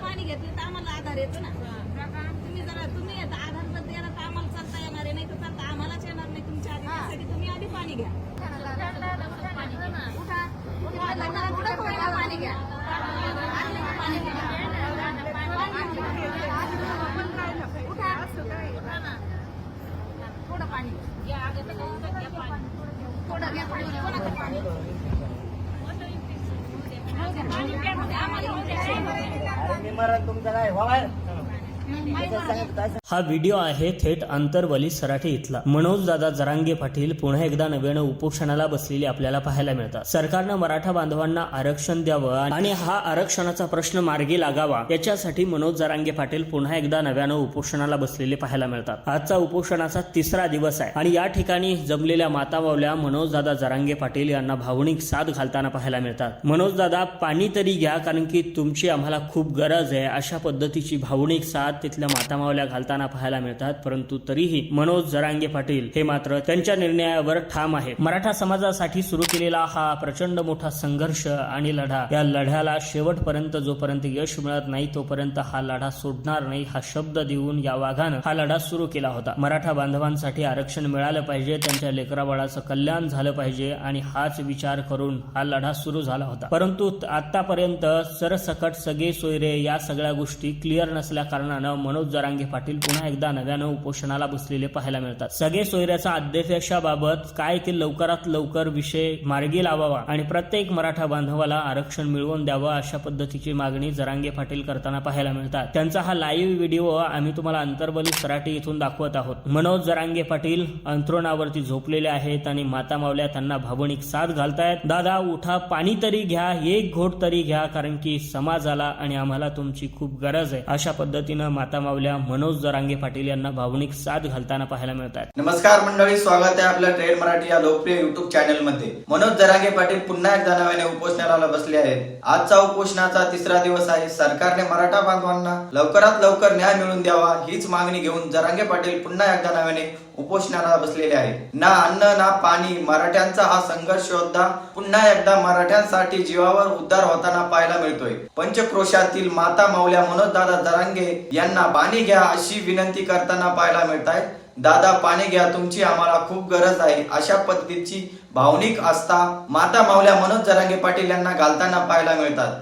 पाणी घेतलं तर आम्हाला आधार येतो ना तुम्ही जरा तुम्ही आधार जर दिला तर आम्हाला चालता येणार आहे नाही तर आम्हालाच येणार नाही तुमच्या आधी तुम्ही आधी पाणी घ्या पाणी घ्या पाणी. थोडं घ्या पाणी. कोणाचं पाणी? मरण तुमचं काय हो बरं. सांगितलं हा व्हिडिओ आहे थेट आंतरवली सराठी इथला. मनोज दादा जरांगे पाटील पुन्हा एकदा नव्यानं उपोषणाला बसलेले आपल्याला पाहायला मिळतात. सरकारनं मराठा बांधवांना आरक्षण द्यावं आणि हा आरक्षणाचा प्रश्न मार्गी लागावा याच्यासाठी मनोज जरांगे पाटील पुन्हा एकदा नव्यानं उपोषणाला बसलेले पाहायला मिळतात. आजचा उपोषणाचा तिसरा दिवस आहे आणि या ठिकाणी जमलेल्या मातावावल्या मनोज दादा जरांगे पाटील यांना भावनिक साथ घालताना पाहायला मिळतात. मनोज दादा पाणी तरी घ्या कारण की तुमची आम्हाला खूप गरज आहे. अशा पद्धतीची भावनिक साथ तिथल्या मातामावल्या घालताना पाहायला मिळतात परंतु तरीही मनोज जरांगे पाटील हे मात्र त्यांच्या निर्णयावर ठाम आहेत. मराठा समाजासाठी सुरू केलेला हा प्रचंड मोठा संघर्ष आणि लढा या लढ्याला शेवटपर्यंत जोपर्यंत यश मिळत नाही तोपर्यंत हा लढा सोडणार नाही हा शब्द देऊन या वाघानं हा लढा सुरू केला होता. मराठा बांधवांसाठी आरक्षण मिळालं पाहिजे त्यांच्या लेकराबाळाचं कल्याण झालं पाहिजे आणि हाच विचार करून हा लढा सुरू झाला होता. परंतु आतापर्यंत सरसकट सगळे सोयरे या सगळ्या गोष्टी क्लिअर नसल्या कारणानं मनोज जरांगे पाटील पुन्हा एकदा नव्यानं उपोषणाला बसलेले पाहायला मिळतात. सगळे सोयऱ्याचा अध्यक्षाबाबत काय ते लवकरात लवकर विषय मार्गी लावावा आणि प्रत्येक मराठा बांधवाला आरक्षण मिळवून द्यावं अशा पद्धतीची मागणी जरांगे पाटील करताना पाहायला मिळतात. त्यांचा हा लाईव्ह व्हिडिओ आम्ही तुम्हाला अंतर्बली सराटी इथून दाखवत आहोत. मनोज जरांगे पाटील अंथरुणावरती झोपलेले आहेत आणि माता मावल्या त्यांना भावनिक साथ घालतायत. दादा उठा पाणी तरी घ्या एक घोट तरी घ्या कारण की समाजाला आणि आम्हाला तुमची खूप गरज आहे. अशा पद्धतीनं माता मावल्या मनोज जरांगे पाटील यांना भावनिक साथ घालताना पाहायला मिळतात. नमस्कार मंडळी स्वागत आहे आपल्या ट्रेड मराठी या लोकप्रिय युट्यूब चॅनलमध्ये मनोज जरांगे पाटील पुन्हा एकदा नव्याने उपोषणाला बसले आहेत. आजचा उपोषणाचा तिसरा दिवस आहे. सरकारने मराठा बांधवांना लवकरात लवकर न्याय मिळवून द्यावा हीच मागणी घेऊन जरांगे पाटील पुन्हा एकदा नव्याने उपोषणाला बसलेले आहेत ना अन्न ना पाणी. मराठ्यांचा हा संघर्ष योद्धा पुन्हा एकदा मराठ्यांसाठी जीवावर उद्धार होताना पाहायला मिळतोय. पंचक्रोशातील माता माऊल्या मनोज दादा यांना पाणी घ्या अशी विनंती करताना पाहायला मिळत आहे दादा पाणी घ्या तुमची आम्हाला खूप गरज आहे. अशा पद्धतीची भावनिक आस्था माता माऊल्या मनोज जरांगे पाटील यांना घालताना पाहायला मिळतात.